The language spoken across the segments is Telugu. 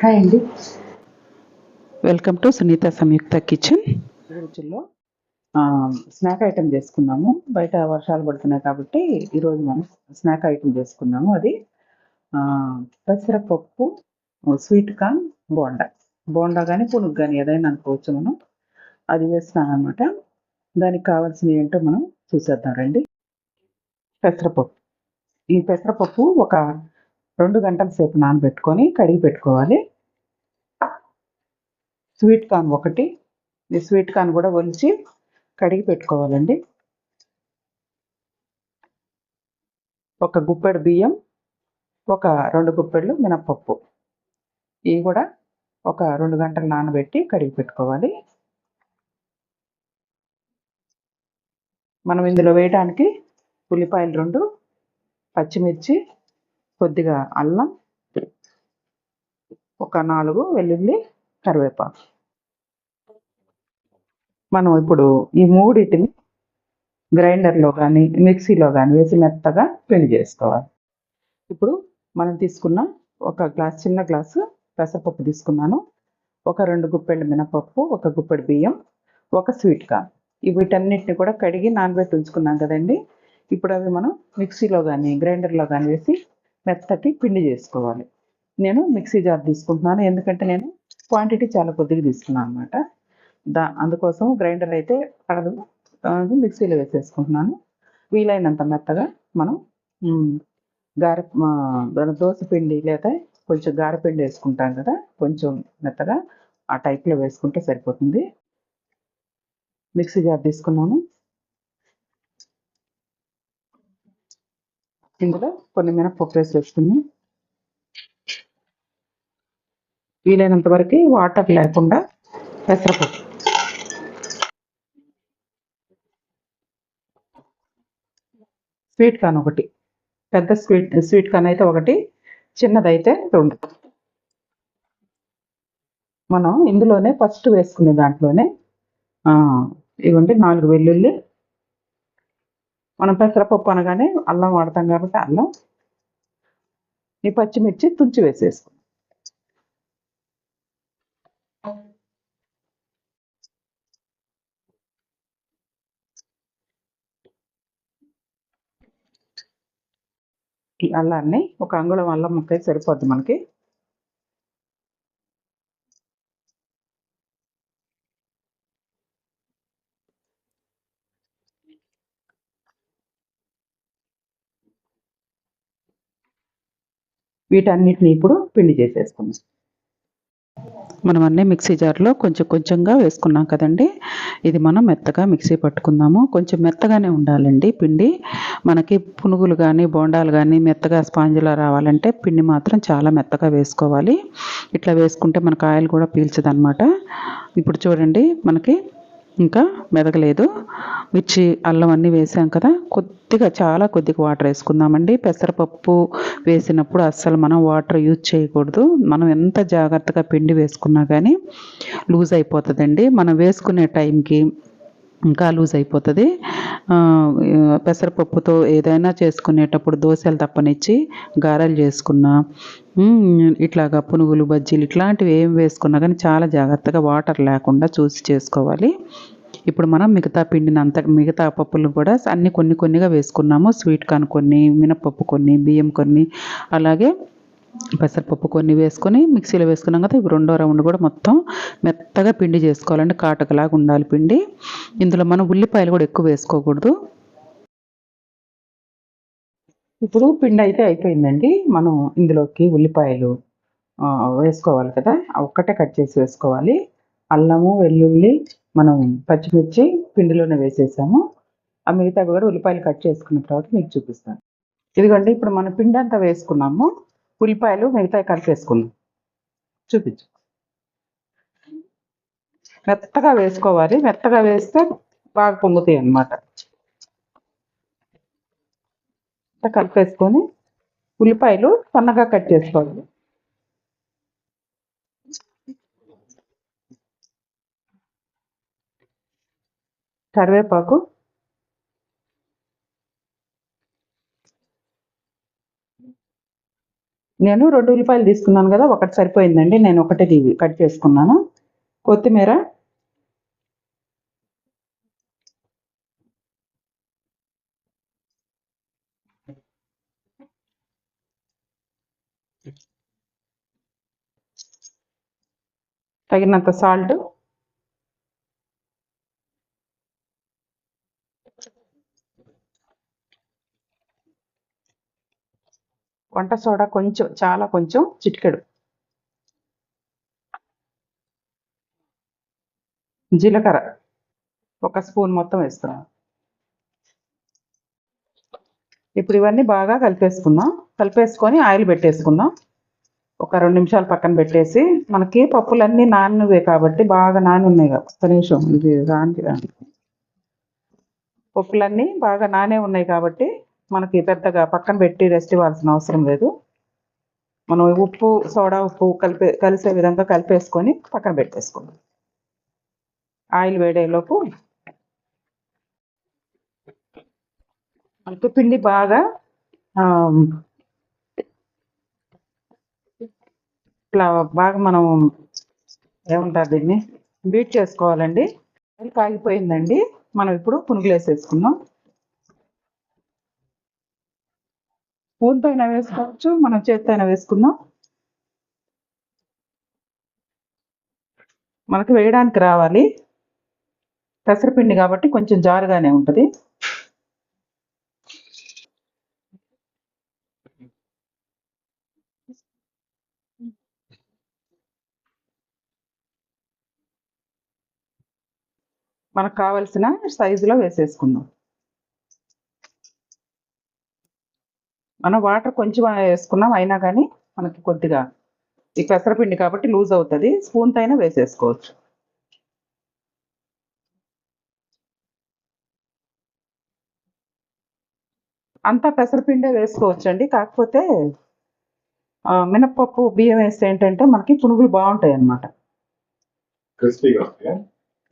హాయ్ అండి. Welcome to Sunitha Samyuktha kitchen. రుచుల్లో snack item చేసుకున్నాము. బయట వర్షాలు పడుతున్నాయి కాబట్టి ఈరోజు మనం స్నాక్ ఐటెం చేసుకున్నాము. అది పెసరపప్పు స్వీట్ కార్న్ బోండా. బోండా కానీ పునుగు కానీ ఏదైనా అనుకోవచ్చు మనం. అది వేస్తున్నాను అనమాట దానికి కావాల్సినవి ఏంటో మనం చూసేద్దాం రండి. పెసరపప్పు. ఈ పెసరపప్పు ఒక రెండు గంటల సేపు నానబెట్టుకొని కడిగి పెట్టుకోవాలి. స్వీట్ కార్న్ ఒకటి ఈ స్వీట్ కార్న్ కూడా ఒలిచి కడిగి పెట్టుకోవాలండి. ఒక గుప్పెడు బియ్యం ఒక రెండు గుప్పెళ్ళు మినప్పప్పు. ఇవి కూడా ఒక రెండు గంటలు నానబెట్టి కడిగి పెట్టుకోవాలి. మనం ఇందులో వేయడానికి ఉల్లిపాయలు రెండు పచ్చిమిర్చి కొద్దిగా అల్లం ఒక నాలుగు వెల్లుల్లి కరివేపాకు. మనం ఇప్పుడు ఈ మూడింటిని గ్రైండర్లో కానీ మిక్సీలో కానీ వేసి మెత్తగా పిండి చేసుకోవాలి. ఇప్పుడు మనం తీసుకున్న ఒక గ్లాస్ చిన్న గ్లాసు పెసరపప్పు తీసుకున్నాను. ఒక రెండు గుప్పెళ్ళ మినపప్పు ఒక గుప్పెడు బియ్యం ఒక స్వీట్ కార్న్. వీటన్నిటిని కూడా కడిగి నానబెట్టి ఉంచుకున్నాం కదండి. ఇప్పుడు అవి మనం మిక్సీలో కానీ గ్రైండర్లో కానీ వేసి మెత్తటి పిండి చేసుకోవాలి. నేను మిక్సీ జార్ తీసుకుంటున్నాను. ఎందుకంటే నేను క్వాంటిటీ చాలా కొద్దిగా తీసుకున్నాను అనమాట దా అందుకోసం గ్రైండర్ అయితే పడదు మిక్సీలో వేసేసుకుంటున్నాను. వీలైనంత మెత్తగా మనం గారె దోశ పిండి లేదా కొంచెం గారెపిండి వేసుకుంటాం కదా కొంచెం మెత్తగా ఆ టైప్లో వేసుకుంటే సరిపోతుంది. మిక్సీ జార్ తీసుకున్నాను. ఇందులో కొన్ని మినపప్పు రైస్ వేసుకుని వీలైనంత వరకు వాటర్ లేకుండా పెసరపప్పు. స్వీట్ కార్న్ ఒకటి. పెద్ద స్వీట్ స్వీట్ కార్న్ అయితే ఒకటి చిన్నదైతే రెండు. మనం ఇందులోనే ఫస్ట్ వేసుకునే దాంట్లోనే ఇవ్వండి నాలుగు వెల్లుల్లి మనం పెసరపప్పు అనగానే అల్లం వాడతాం కాబట్టి అల్లం. ఈ పచ్చిమిర్చి తుంచి వేసేసుకున్నాం ఈ అల్లాన్ని ఒక అంగుళం అల్లం ముక్క సరిపోద్ది మనకి. వీటన్నిటిని ఇప్పుడు పిండి చేసేసుకుందాం. మనం అన్నీ మిక్సీ జార్లో కొంచెం కొంచెంగా వేసుకున్నాం కదండి. ఇది మనం మెత్తగా మిక్సీ పట్టుకుందాము. కొంచెం మెత్తగానే ఉండాలండి పిండి. మనకి పునుగులు కానీ బోండాలు కానీ మెత్తగా స్పాంజిలా రావాలంటే పిండి మాత్రం చాలా మెత్తగా వేసుకోవాలి. ఇట్లా వేసుకుంటే మనకు ఆయిల్ కూడా పీల్చదనమాట ఇప్పుడు చూడండి మనకి ఇంకా మెదగలేదు. మిర్చి అల్లం అన్నీ వేసాం కదా. కొద్దిగా చాలా కొద్దిగా వాటర్ వేసుకుందామండి. పెసరపప్పు వేసినప్పుడు అస్సలు మనం వాటర్ యూజ్ చేయకూడదు. మనం ఎంత జాగ్రత్తగా పిండి వేసుకున్నా కానీ లూజ్ అయిపోతుందండి. మనం వేసుకునే టైంకి ఇంకా లూజ్ అయిపోతుంది. పెసరపప్పుతో ఏదైనా చేసుకునేటప్పుడు దోశలు తప్పనిచ్చి గారెలు చేసుకున్నా ఇట్లాగా పునుగులు బజ్జీలు ఇట్లాంటివి ఏం వేసుకున్నా కానీ చాలా జాగ్రత్తగా వాటర్ లేకుండా చూసి చేసుకోవాలి. ఇప్పుడు మనం మిగతా పిండిని అంత మిగతా పప్పులు కూడా అన్ని కొన్ని కొన్నిగా వేసుకున్నాము. స్వీట్ కార్న్ కొన్ని మినపప్పు కొన్ని బియ్యం కొన్ని అలాగే పెసరపప్పు కొన్ని వేసుకొని మిక్సీలో వేసుకున్నాం కదా ఇవి రెండో రౌండ్ కూడా మొత్తం మెత్తగా పిండి చేసుకోవాలండి. కాటకలాగా ఉండాలి పిండి. ఇందులో మనం ఉల్లిపాయలు కూడా ఎక్కువ వేసుకోకూడదు. ఇప్పుడు పిండి అయితే అయిపోయిందండి. మనం ఇందులోకి ఉల్లిపాయలు వేసుకోవాలి కదా. ఒక్కటే కట్ చేసి వేసుకోవాలి. అల్లము వెల్లుల్లి మనం పచ్చిమిర్చి పిండిలోనే వేసేసాము. ఆ మిగతావి కూడా ఉల్లిపాయలు కట్ చేసుకున్న తర్వాత మీకు చూపిస్తాను. ఇదిగోండి ఇప్పుడు మనం పిండి అంతా వేసుకున్నాము. ఉల్లిపాయలు మిగతావి కలిపేసుకుందాం. చూపించు. మెత్తగా వేసుకోవాలి. మెత్తగా వేస్తే బాగా పొంగుతాయి అన్నమాట. కలిపేసుకొని ఉల్లిపాయలు సన్నగా కట్ చేసుకోవాలి. కరివేపాకు. నేను రెండు ఉల్లిపాయలు తీసుకున్నాను కదా ఒకటి సరిపోయిందండి నేను ఒకటే తీ- కట్ చేసుకున్నాను. కొత్తిమీర. తగినంత సాల్ట్. వంట సోడా కొంచెం చాలా కొంచెం చిటికెడు. జీలకర్ర ఒక స్పూన్ మొత్తం వేస్తున్నాం ఇప్పుడు ఇవన్నీ బాగా కలిపేసుకుందాం. కలిపేసుకొని ఆయిల్ పెట్టేసుకుందాం. ఒక రెండు నిమిషాలు పక్కన పెట్టేసి మనకి పప్పులన్నీ నానినవే కాబట్టి బాగా నాని ఉన్నాయి కదా. ఒక్క నిమిషం ఇది రాంది రాని పప్పులన్నీ బాగా నానే ఉన్నాయి కాబట్టి మనకి పెద్దగా పక్కన పెట్టి రెస్ట్ ఇవ్వాల్సిన అవసరం లేదు. మనం ఉప్పు సోడా ఉప్పు కలిపే కలిసే విధంగా కలిపేసుకొని పక్కన పెట్టేసుకుందాం ఆయిల్ వేడేలోపు మనకి పిండి బాగా ఇట్లా బాగా మనం ఏమంటారు దీన్ని బీట్ చేసుకోవాలండి. ఆయిల్ కాగిపోయిందండి. మనం ఇప్పుడు పునుగులు వేసేసుకుందాం. స్పూన్తో అయినా వేసుకోవచ్చు మనం చేత్తో అయినా వేసుకుందాం. మనకు వేయడానికి రావాలి. పెసరపిండి కాబట్టి కొంచెం జారుగానే ఉంటుంది. మనకు కావలసిన సైజులో వేసేసుకుందాం. మనం వాటర్ కొంచెం వేసుకున్నాం అయినా కానీ మనకి కొద్దిగా ఈ పెసరపిండి కాబట్టి లూజ్ అవుతుంది. స్పూన్తో అయినా వేసేసుకోవచ్చు. అంతా పెసరపిండే వేసుకోవచ్చు అండి కాకపోతే మినప్పప్పు బియ్యం వేస్తే ఏంటంటే మనకి పునుగులు బాగుంటాయి అన్నమాట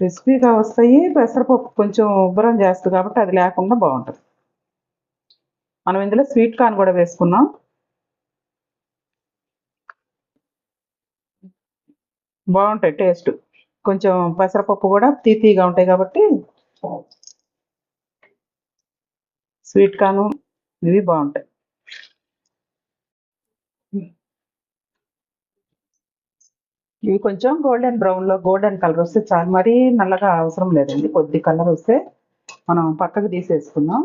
క్రిస్పీగా వస్తాయి. పెసరపప్పు కొంచెం ఉబ్బరం చేస్తుంది కాబట్టి అది లేకుండా బాగుంటుంది. మనం ఇందులో స్వీట్ కార్న్ కూడా వేసుకున్నాం బాగుంటాయి టేస్ట్ కొంచెం పెసరపప్పు కూడా తీతీగా ఉంటాయి కాబట్టి స్వీట్ కార్న్ ఇవి బాగుంటాయి. ఇవి కొంచెం గోల్డెన్ బ్రౌన్లో గోల్డెన్ కలర్ వస్తే చాలు. మరీ నల్లగా అవసరం లేదండి. కొద్ది కలర్ వస్తే మనం పక్కకు తీసేసుకుందాం.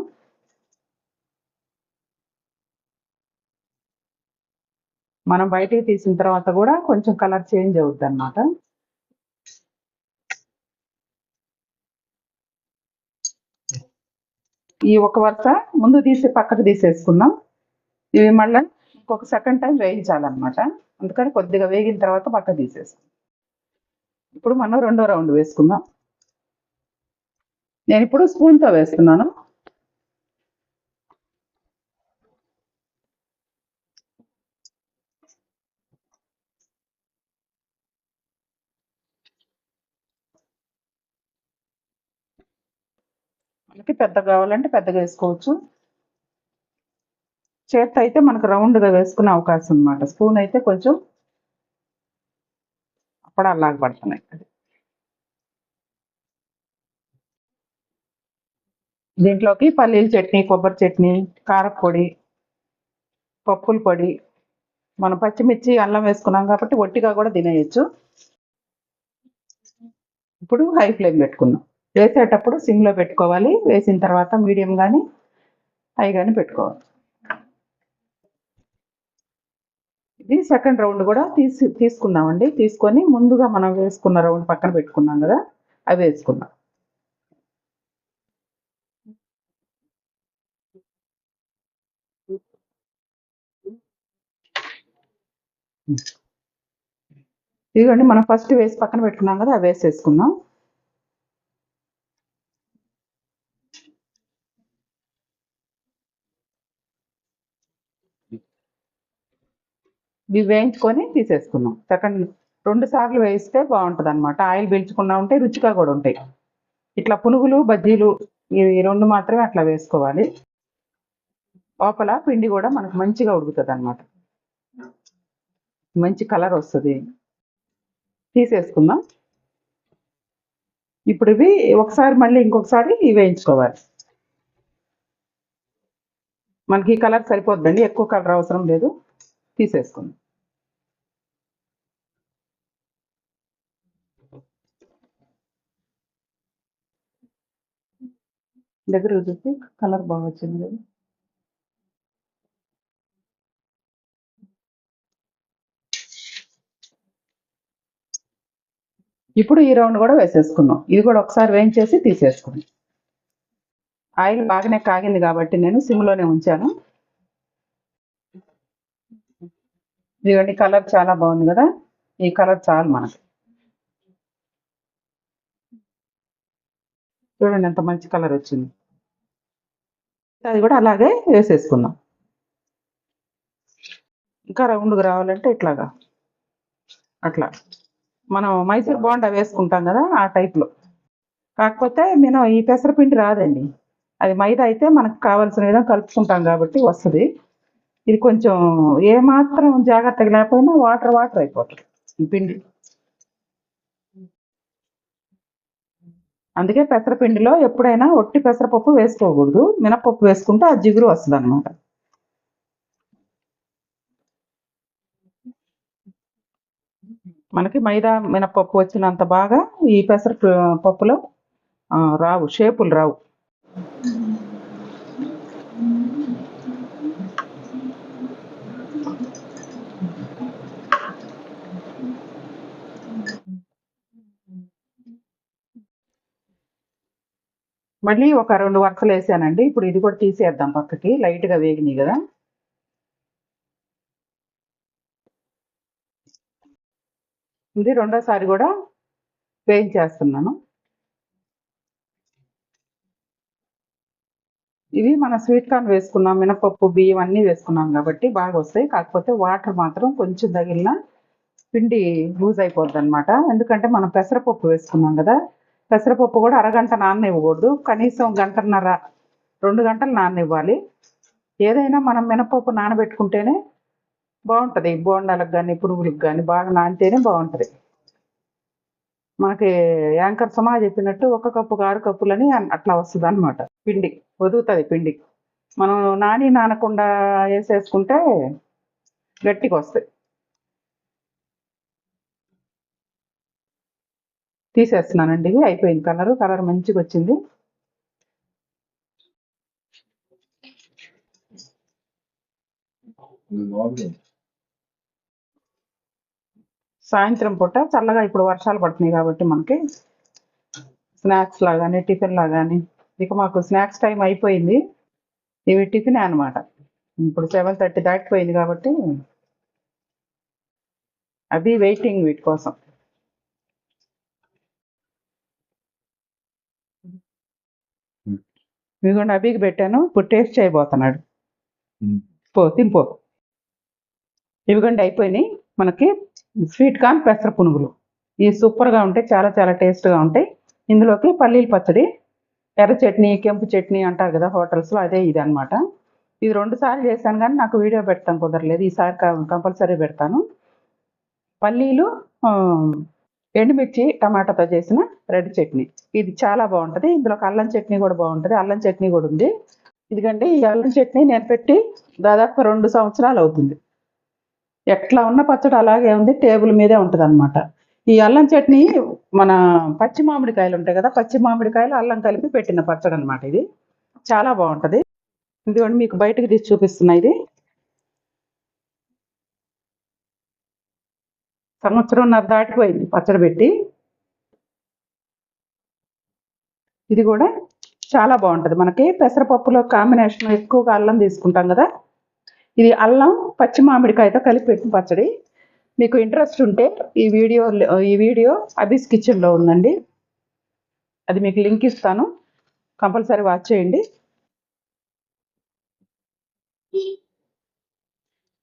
మనం బయటికి తీసిన తర్వాత కూడా కొంచెం కలర్ చేంజ్ అవుద్ది అనమాట ఈ ఒక వరుస ముందు తీసి పక్కకు తీసేసుకుందాం. ఇవి మళ్ళీ ఇంకొక సెకండ్ టైం వేయించాలన్నమాట. అందుకని కొద్దిగా వేగిన తర్వాత పక్కకు తీసేసుకుందాం. ఇప్పుడు మనం రెండో రౌండ్ వేసుకుందాం. నేను ఇప్పుడు స్పూన్తో వేస్తున్నాను. బట్టి పెద్దగా కావాలంటే పెద్దగా వేసుకోవచ్చు. చేత్తో అయితే మనకు రౌండ్గా వేసుకునే అవకాశం అనమాట స్పూన్ అయితే కొంచెం అప్పడాలాగా పడుతున్నాయి అది దీంట్లోకి పల్లీల చట్నీ కొబ్బరి చట్నీ కారపొడి పప్పుల పొడి. మనం పచ్చిమిర్చి అల్లం వేసుకున్నాం కాబట్టి ఒట్టిగా కూడా తినేయచ్చు. ఇప్పుడు హై ఫ్లేమ్ పెట్టుకున్నాం వేసేటప్పుడు సిమ్లో పెట్టుకోవాలి. వేసిన తర్వాత మీడియం కానీ హై కానీ పెట్టుకోవాలి ఇది సెకండ్ రౌండ్ కూడా తీసి తీసుకుందామండి. తీసుకొని ముందుగా మనం వేసుకున్న రౌండ్ పక్కన పెట్టుకున్నాం కదా అవి వేసుకుందాం. ఇదిగోండి మనం ఫస్ట్ వేసి పక్కన పెట్టుకున్నాం కదా అవి వేసేసుకుందాం. ఇవి వేయించుకొని తీసేసుకున్నాం. సెకండ్ రెండు సార్లు వేయిస్తే బాగుంటుంది అనమాట ఆయిల్ పీల్చుకున్నా ఉంటే రుచిగా కూడా ఉంటాయి. ఇట్లా పునుగులు బజ్జీలు ఇవి రెండు మాత్రమే అట్లా వేసుకోవాలి. లోపల పిండి కూడా మనకు మంచిగా ఉడుకుతుంది అనమాట మంచి కలర్ వస్తుంది. తీసేసుకుందాం. ఇప్పుడు ఇవి ఒకసారి మళ్ళీ ఇంకొకసారి వేయించుకోవాలి. మనకి ఈ కలర్ సరిపోద్దండి. ఎక్కువ కలర్ అవసరం లేదు. తీసేసుకుందాం. దగ్గర చూసి కలర్ బాగా వచ్చింది కదా. ఇప్పుడు ఈ రౌండ్ కూడా వేసేసుకున్నాం ఇది కూడా ఒకసారి వేయించేసి తీసేసుకున్నాం ఆయిల్ బాగానే కాగింది కాబట్టి నేను సిమ్లోనే ఉంచాను. ఇదిగోండి కలర్ చాలా బాగుంది కదా. ఈ కలర్ చాలు మనకి. చూడండి ఎంత మంచి కలర్ వచ్చింది. అది కూడా అలాగే వేసేసుకుందాం. ఇంకా రౌండ్గా రావాలంటే ఇట్లాగా. అట్లా. మనం మైసూర్ బోండా వేసుకుంటాం కదా ఆ టైప్లో. కాకపోతే నేను ఈ పెసరపిండి రాదండి. అది మైదా అయితే మనకు కావాల్సిన విధంగా కలుపుకుంటాం కాబట్టి వస్తుంది. ఇది కొంచెం ఏమాత్రం జాగ్రత్తగా లేకపోయినా వాటర్ వాటర్ అయిపోతుంది. పిండి. అందుకే పెసరపిండిలో ఎప్పుడైనా ఒట్టి పెసరపప్పు వేసుకోకూడదు. మినపప్పు వేసుకుంటే ఆ జిగురు వస్తుంది అనమాట మనకి మైదా మినపప్పు వచ్చినంత బాగా ఈ పెసర పప్పులో రావు షేపులు రావు. మళ్ళీ ఒక రెండు వరుసలు వేసానండి. ఇప్పుడు ఇది కూడా తీసేద్దాం పక్కకి. లైట్గా వేగినాయి కదా. ఇది రెండోసారి కూడా వేయించేస్తున్నాను. ఇవి మన స్వీట్ కార్న్ వేసుకున్నాం మినపప్పు బియ్యం అన్నీ వేసుకున్నాం కాబట్టి బాగా వస్తాయి. కాకపోతే వాటర్ మాత్రం కొంచెం తగిలిన పిండి లూజ్ అయిపోద్ది అనమాట ఎందుకంటే మనం పెసరపప్పు వేసుకున్నాం కదా. పెసరపప్పు కూడా అరగంట నాననివ్వకూడదు. కనీసం గంటన్నర రెండు గంటలు నాననివ్వాలి. ఏదైనా మనం మినపప్పు నానబెట్టుకుంటేనే బాగుంటుంది. బోండాలకు కానీ పునుగులకు కానీ బాగా నానితేనే బాగుంటుంది. మనకి యాంకర్ సుమా చెప్పినట్టు ఒక కప్పు ఆరు కప్పులని అట్లా వస్తుంది అనమాట పిండి వదుగుతుంది పిండి. మనం నాని నానకుండా వేసేసుకుంటే గట్టిగా వస్తాయి తీసేస్తున్నానండి. ఇవి అయిపోయింది. కలర్ కలర్ మంచిగా వచ్చింది సాయంత్రం పూట చల్లగా ఇప్పుడు వర్షాలు పడుతున్నాయి కాబట్టి మనకి స్నాక్స్ లాగాని టిఫిన్ లాగాని. ఇక మాకు స్నాక్స్ టైం అయిపోయింది. ఇవి టిఫిన్ అనమాట ఇప్పుడు సెవెన్ థర్టీ దాటిపోయింది కాబట్టి అవి వెయిటింగ్ వీటి కోసం. ఇదిగోండి అభికి పెట్టాను. ఇప్పుడు టేస్ట్ చేయబోతున్నాడు. పో తినిపో. ఇవిగోండి అయిపోయినాయి. మనకి స్వీట్ కార్న్ పెసర పునుగులు. ఇవి సూపర్గా ఉంటాయి చాలా చాలా టేస్ట్గా ఉంటాయి. ఇందులోకి పల్లీల పచ్చడి ఎర్ర చట్నీ కెంపు చట్నీ అంటారు కదా హోటల్స్లో అదే ఇది అన్నమాట ఇది రెండు సార్లు చేశాను కానీ నాకు వీడియో పెడతాం కుదరలేదు. ఈసారి కంపల్సరీ పెడతాను. పల్లీలు ఎండుమిర్చి టమాటాతో చేసిన రెడ్ చట్నీ. ఇది చాలా బాగుంటుంది. ఇందులో అల్లం చట్నీ కూడా బాగుంటుంది. అల్లం చట్నీ కూడా ఉంది. ఇదిగండి ఈ అల్లం చట్నీ నేను పెట్టి దాదాపు రెండు సంవత్సరాలు అవుతుంది. ఎట్లా ఉన్న పచ్చడి అలాగే ఉంది. టేబుల్ మీదే ఉంటుంది అనమాట ఈ అల్లం చట్నీ మన పచ్చి మామిడికాయలు ఉంటాయి కదా పచ్చి మామిడికాయలు అల్లం కలిపి పెట్టిన పచ్చడి అనమాట ఇది. చాలా బాగుంటుంది. ఇదిగోండి మీకు బయటకు తీసి చూపిస్తున్నా ఇది. సంవత్సరంన్నర దాటిపోయింది పచ్చడి పెట్టి. ఇది కూడా చాలా బాగుంటుంది. మనకి పెసరపప్పులో కాంబినేషన్ ఎక్కువగా అల్లం తీసుకుంటాం కదా. ఇది అల్లం పచ్చి మామిడికాయతో కలిపి పెట్టిన పచ్చడి. మీకు ఇంట్రెస్ట్ ఉంటే ఈ వీడియో ఈ వీడియో అబీస్ కిచెన్లో ఉందండి. అది మీకు లింక్ ఇస్తాను. కంపల్సరీ వాచ్ చేయండి.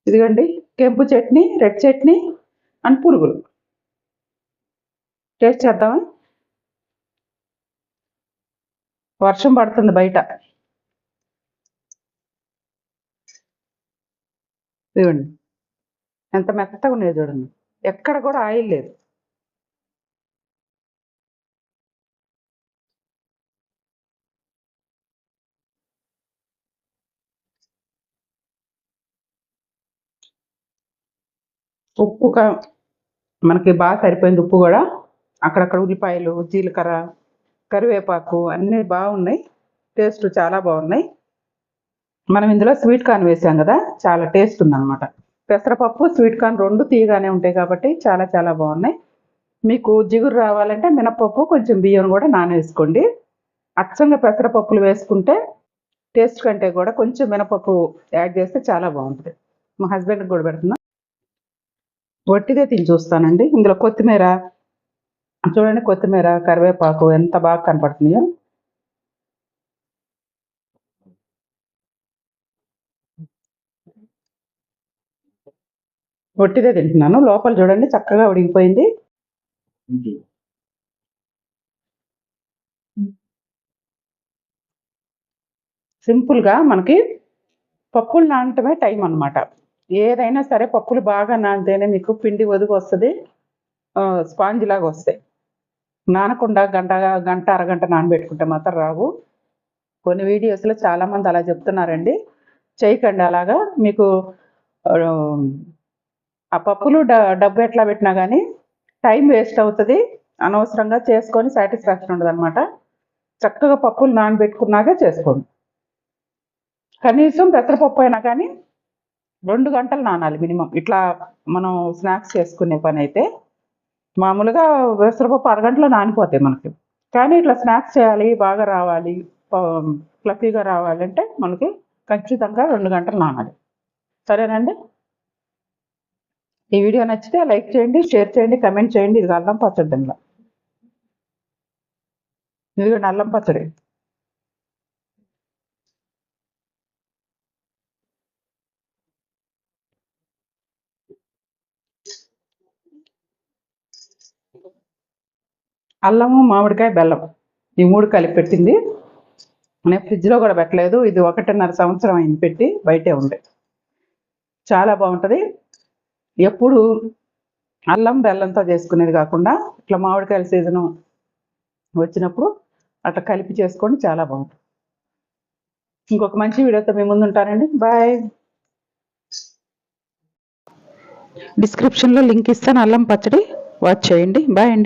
ఇదిగోండి కెంపు చట్నీ రెడ్ చట్నీ అండ్ పురుగులు. టేస్ట్ చేద్దామా? వర్షం పడుతుంది బయట. చూడండి ఎంత మెత్తగా ఉన్నాయి చూడండి. ఎక్కడ కూడా ఆయిల్ లేదు. ఉప్పు మనకి బాగా సరిపోయింది ఉప్పు కూడా. అక్కడక్కడ ఉల్లిపాయలు జీలకర్ర కరివేపాకు అన్నీ బాగున్నాయి. టేస్ట్ చాలా బాగున్నాయి. మనం ఇందులో స్వీట్ కార్న్ వేసాం కదా చాలా టేస్ట్ ఉందన్నమాట. పెసరపప్పు స్వీట్ కార్న్ రెండు తీయగానే ఉంటాయి కాబట్టి చాలా చాలా బాగున్నాయి. మీకు జిగురు రావాలంటే మినపప్పు కొంచెం బియ్యం కూడా నానేసుకోండి. అచ్చంగా పెసరపప్పులు వేసుకుంటే టేస్ట్ కంటే కూడా కొంచెం మినపప్పు యాడ్ చేస్తే చాలా బాగుంటుంది. మా హస్బెండ్కి కూడా పెడుతున్నాం. వట్టిదే తిని చూస్తానండి. ఇందులో కొత్తిమీర చూడండి కొత్తిమీర కరివేపాకు ఎంత బాగా కనపడుతున్నాయో. వట్టిదే తింటున్నాను. లోపల చూడండి చక్కగా ఉడికిపోయింది. సింపుల్గా మనకి పప్పులు నానటమే టైం అన్నమాట. ఏదైనా సరే పప్పులు బాగా నానితేనే మీకు పిండి ఒదుగు వస్తుంది. స్పాంజ్ లాగా వస్తాయి. నానకుండా గంట గంట అరగంట నానబెట్టుకుంటే మాత్రం రావు. కొన్ని వీడియోస్లో చాలామంది అలా చెప్తున్నారండి. చేయకండి అలాగా. మీకు ఆ, పప్పులు డ డబ్బు ఎట్లా పెట్టినా కానీ టైం వేస్ట్ అవుతుంది. అనవసరంగా చేసుకొని సాటిస్ఫాక్షన్ ఉండదు అనమాట చక్కగా పప్పులు నానబెట్టుకున్నాక చేసుకోండి. కనీసం పెసరపప్పు అయినా కానీ రెండు గంటలు నానాలి మినిమం. ఇట్లా మనం స్నాక్స్ చేసుకునే పని అయితే మామూలుగా వేసరపప్పు అరగంటలో నానిపోతాయి మనకి. కానీ ఇట్లా స్నాక్స్ చేయాలి బాగా రావాలి ఫ్లఫీగా రావాలంటే మనకి ఖచ్చితంగా రెండు గంటలు నానాలి. సరేనండి? ఈ వీడియో నచ్చితే లైక్ చేయండి షేర్ చేయండి కమెంట్ చేయండి. ఇది అల్లం పచ్చడి దీనిలో ఇది అల్లం పచ్చడి. అల్లము మామిడికాయ బెల్లం. ఈ మూడు కలిపి పెట్టింది. నేను ఫ్రిడ్జ్లో కూడా పెట్టలేదు. ఇది ఒకటిన్నర సంవత్సరం అయింది పెట్టి బయటే ఉంది చాలా బాగుంటుంది. ఎప్పుడు అల్లం బెల్లంతో చేసుకునేది కాకుండా ఇట్లా మామిడికాయల సీజను వచ్చినప్పుడు అట్లా కలిపి చేసుకోండి చాలా బాగుంటుంది. ఇంకొక మంచి వీడియోతో మీ ముందు ఉంటానండి. బాయ్. డిస్క్రిప్షన్లో లింక్ ఇస్తాను. అల్లం పచ్చడి వాచ్ చేయండి. బాయ్ అండి.